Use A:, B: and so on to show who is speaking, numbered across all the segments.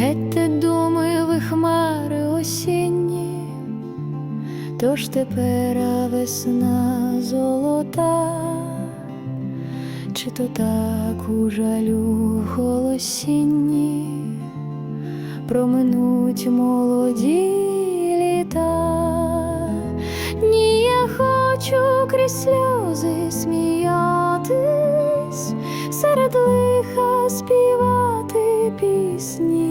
A: Геть те думи ви хмари осінні, тож тепер весна золота, чи то так у жалю голосінні проминуть молоді літа. Ні, я хочу крізь сльози сміятись, серед лиха співати пісні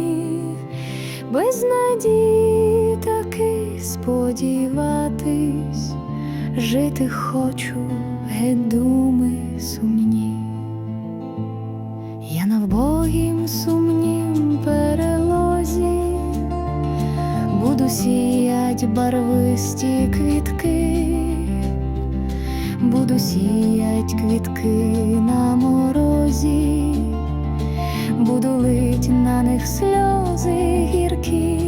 A: без надії таки сподіватись, жити хочу, геть думи сумні. Я на вбогім сумнім перелозі. Буду сіять барвисті квітки, буду сіять квітки на них сльози гіркі,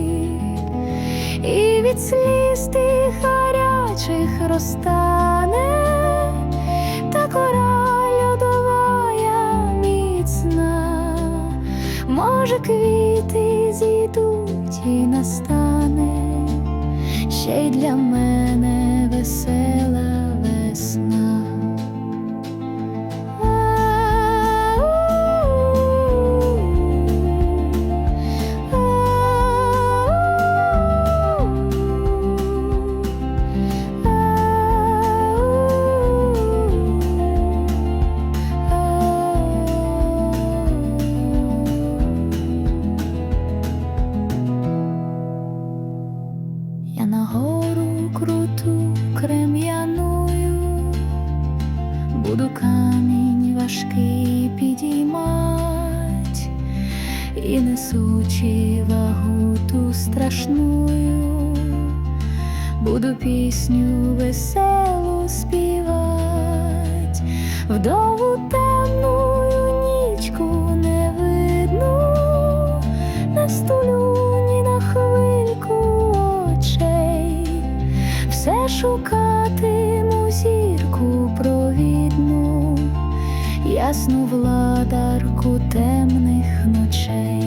A: і від сліз тих гарячих розтане та кора льодовая міцна, може, квіти зійдуть і настане. Ще й для мене весела на гору круту крем'яною, буду камінь важкий підіймать і несучи вагу ту страшную, буду пісню веселу співать, вдову ясну владарку темних ночей.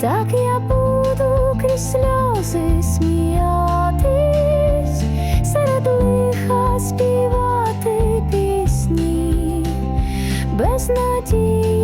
A: Так я буду крізь сльози сміятись, серед лиха співати пісні, без надії